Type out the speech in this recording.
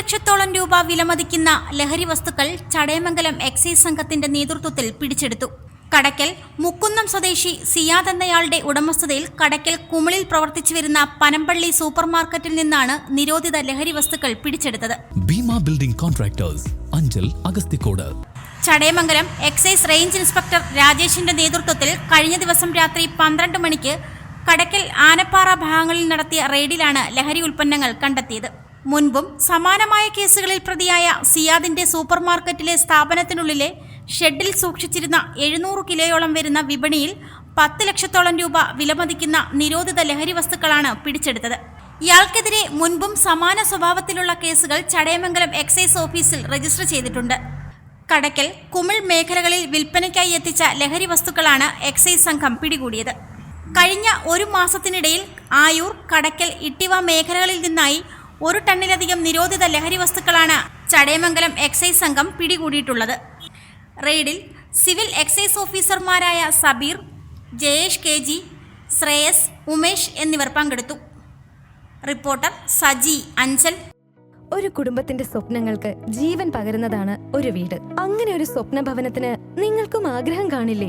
ലക്ഷത്തോളം രൂപ വിലമതിക്കുന്ന ലഹരി വസ്തുക്കൾ ചടയമംഗലം എക്സൈസ് സംഘത്തിന്റെ നേതൃത്വത്തിൽ പിടിച്ചെടുത്തു. കടക്കൽ മുക്കുന്നം സ്വദേശി സിയാദ് എന്നയാളുടെ ഉടമസ്ഥതയിൽ കടക്കൽ കുമിളിൽ പ്രവർത്തിച്ചു വരുന്ന പനമ്പള്ളി സൂപ്പർ മാർക്കറ്റിൽ നിന്നാണ് നിരോധിത ലഹരി വസ്തുക്കൾ പിടിച്ചെടുത്തത്. Bhima building contractors Anchal Agasthikode. Chadayamangalam excise range inspector രാജേഷിന്റെ നേതൃത്വത്തിൽ കഴിഞ്ഞ ദിവസം രാത്രി പന്ത്രണ്ട് മണിക്ക് കടക്കൽ ആനപ്പാറ ഭാഗങ്ങളിൽ നടത്തിയ റെയ്ഡിലാണ് ലഹരി ഉൽപ്പന്നങ്ങൾ കണ്ടെത്തിയത്. മുൻപും സമാനമായ കേസുകളിൽ പ്രതിയായ സിയാദിന്റെ സൂപ്പർമാർക്കറ്റിലെ സ്ഥാപനത്തിനുള്ളിലെ ഷെഡിൽ സൂക്ഷിച്ചിരുന്ന എഴുന്നൂറ് കിലോയോളം വരുന്ന വിപണിയിൽ പത്ത് ലക്ഷത്തോളം രൂപ വിലമതിക്കുന്ന നിരോധിത ലഹരി വസ്തുക്കളാണ് പിടിച്ചെടുത്തത്. ഇയാൾക്കെതിരെ മുൻപും സമാന സ്വഭാവത്തിലുള്ള കേസുകൾ ചടയമംഗലം എക്സൈസ് ഓഫീസിൽ രജിസ്റ്റർ ചെയ്തിട്ടുണ്ട്. കടക്കൽ കുമിൾ മേഖലകളിൽ വിൽപ്പനയ്ക്കായി എത്തിച്ച ലഹരി വസ്തുക്കളാണ് എക്സൈസ് സംഘം പിടികൂടിയത്. കഴിഞ്ഞ ഒരു മാസത്തിനിടയിൽ ആയൂർ കടക്കൽ ഇട്ടിവ മേഖലകളിൽ നിന്നായി ഒരു ടണ്ണിലധികം നിരോധിത ലഹരി വസ്തുക്കളാണ് ചടയമംഗലം എക്സൈസ് സംഘം പിടികൂടിയിട്ടുള്ളത്. റെയ്ഡിൽ സിവിൽ എക്സൈസ് ഓഫീസർമാരായ സബീർ ജയേഷ് കെ ജി ശ്രേയസ് ഉമേഷ് എന്നിവർ പങ്കെടുത്തു. റിപ്പോർട്ടർ സജി അഞ്ചൽ. ഒരു കുടുംബത്തിന്റെ സ്വപ്നങ്ങൾക്ക് ജീവൻ പകരുന്നതാണ് ഒരു വീട്. അങ്ങനെ ഒരു സ്വപ്ന ഭവനത്തിന് നിങ്ങൾക്കും ആഗ്രഹം കാണില്ലേ?